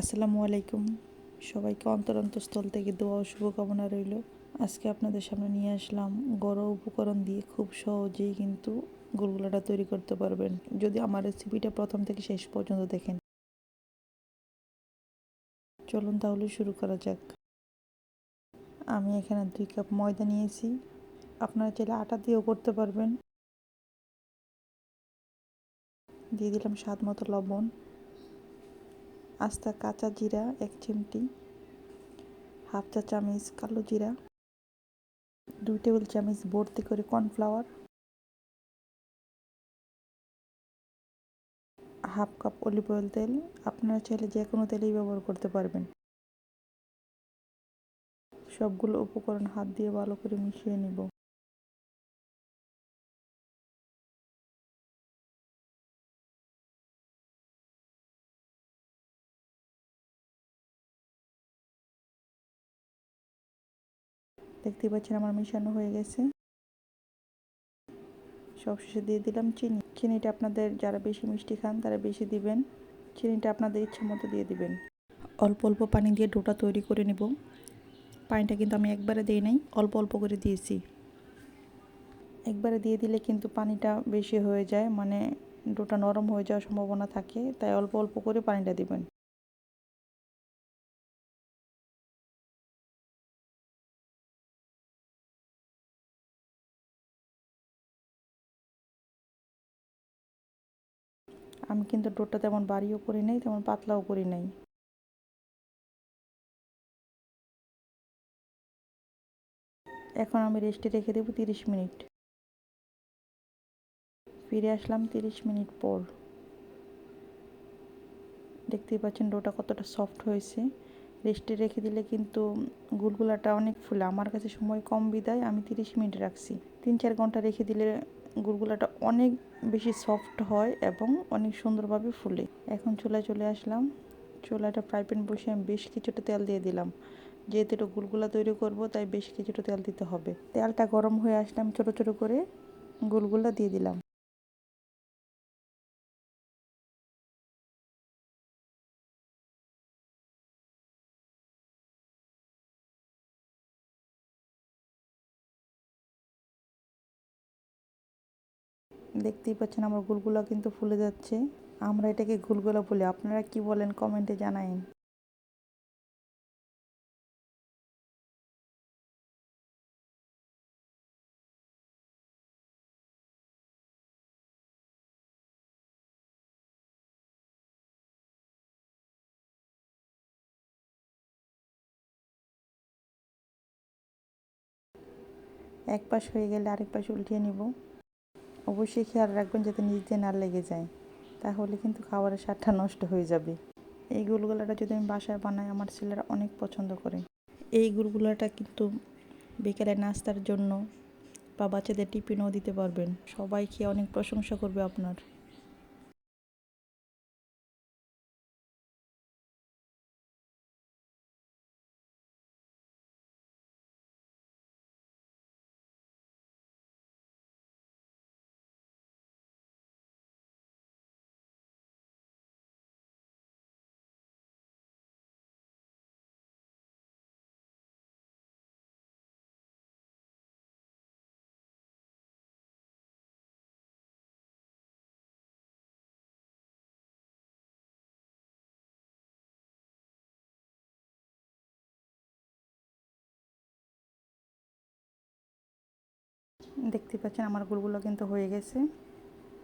আসসালামু আলাইকুম। সবাইকে অন্তর অন্তঃস্থল থেকে দোয়া ও শুভকামনা রইল। আজকে আপনাদের সামনে নিয়ে আসলাম গড় উপকরণ দিয়ে খুব সহজেই কিন্তু গুলগুলাটা তৈরি করতে পারবেন। যদি আমার রেসিপিটা প্রথম থেকে শেষ পর্যন্ত দেখেন। চলুন তাহলে শুরু করা যাক। আমি এখানে দুই কাপ ময়দা নিয়েছি। আপনারা চাইলে আটা দিয়েও করতে পারবেন। দিয়ে দিলাম স্বাদ মতো লবণ। আস্তা কাঁচা জিরা, এক চিমটি, হাফ চা চামচ কালো জিরা, দুই টেবিল চামচ ভর্তি করে cornflour, half cup olive oil তেল। আপনারা চাইলে যে কোনো তেলেই ব্যবহার করতে পারবেন। সবগুলো উপকরণ হাত দিয়ে ভালো করে মিশিয়ে নিব। দেখতে পাচ্ছেন আমার মিশানো হয়ে গেছে। সব সবশেষে দিয়ে দিলাম চিনি। চিনিটা আপনাদের যারা বেশি মিষ্টি খান, তারা বেশি দিবেন। চিনিটা আপনাদের ইচ্ছা মতো দিয়ে দিবেন। অল্প অল্প পানি দিয়ে ডোটা তৈরি করে নেব। পানিটা কিন্তু আমি একবারে দিই নাই, অল্প অল্প করে দিয়েছি। একবারে দিয়ে দিলে কিন্তু পানিটা বেশি হয়ে যায় মানে ডোটা নরম হয়ে যাওয়ার সম্ভাবনা থাকে, তাই অল্প অল্প করে পানিটা দিবেন। আমি কিন্তু ডোরটা তেমন বাড়িও করি নাই, তেমন পাতলাও করি নাই। এখন আমি রেস্টে রেখে দেবো তিরিশ মিনিট। ফিরে আসলাম তিরিশ মিনিট পর। দেখতেই পাচ্ছেন ডোটা কতটা সফট হয়েছে। রেস্টে রেখে দিলে কিন্তু গুলগুলাটা অনেক ফুলে। আমার কাছে সময় কম বিদায়, আমি তিরিশ মিনিট রাখছি। তিন চার ঘণ্টা রেখে দিলে গুলগুলাটা অনেক বেশি সফট হয় এবং অনেক সুন্দরভাবে ফুলে। এখন চুলায় চলে আসলাম। চুলাটা ফ্রাই প্যান বসে আমি বেশ কিছুটা তেল দিয়ে দিলাম। যেহেতু এটা গুলগুলা তৈরি করব, তাই বেশ কিছুটা তেল দিতে হবে। তেলটা গরম হয়ে আসলে আমি ছোটো ছোটো করে গুলগুলা দিয়ে দিলাম। দেখতেই পাচ্ছেন আমার গুলগুলা কিন্তু ফুলে যাচ্ছে। আমরা এটাকে গুলগুলা বলি। আপনারা কি বলেন কমেন্টে জানাইন। এক পাশ হয়ে গেলে আরেক পাশ উল্টিয়ে নিব। অবশ্যই খেয়াল রাখবেন যাতে নিচ দিয়ে না লেগে যায়। তাহলে কিন্তু খাবারের স্বাদটা নষ্ট হয়ে যাবে। এই গুলগুলাটা যদি আমি বাসায় বানাই, আমার ছেলেরা অনেক পছন্দ করে। এই গুলগুলাটা কিন্তু বিকেলে নাস্তার জন্য বা বাচ্চাদের টিফিনও দিতে পারবেন। সবাই খেয়ে অনেক প্রশংসা করবে আপনার। দেখতে পাচ্ছেন আমার গুলগুলো কিন্তু হয়ে গেছে।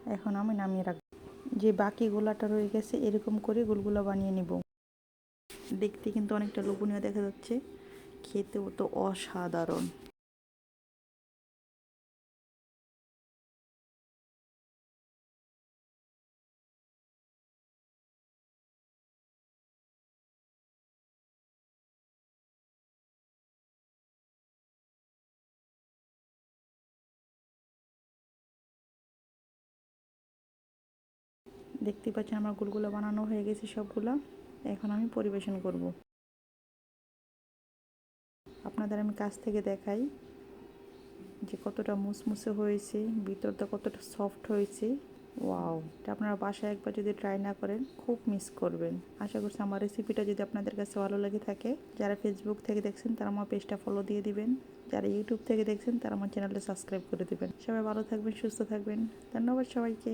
এখন আমি নামিয়ে রাখব। যে বাকি গোলাটা রয়ে গেছে, এরকম করে গুলগুলো বানিয়ে নিব। দেখতে কিন্তু অনেকটা লোভনীয় দেখা যাচ্ছে। খেতেও তো অসাধারণ। দেখতে পাচ্ছেন আমার গুলগুলো বানানো হয়ে গেছে সবগুলো। এখন আমি পরিবেশন করব। আপনাদের আমি কাছ থেকে দেখাই যে কতটা মুসমুসে হয়েছে, ভিতরটা কতটা সফট হয়েছে। ওয়াও এটা আপনারা বাসায় একবার যদি ট্রাই না করেন, খুব মিস করবেন। আশা করছি আমার রেসিপিটা যদি আপনাদের কাছে ভালো লেগে থাকে, যারা ফেসবুক থেকে দেখছেন, তারা আমার পেজটা ফলো দিয়ে দিবেন। যারা ইউটিউব থেকে দেখছেন, তারা আমার চ্যানেলটা সাবস্ক্রাইব করে দেবেন। সবাই ভালো থাকবেন, সুস্থ থাকবেন। ধন্যবাদ সবাইকে।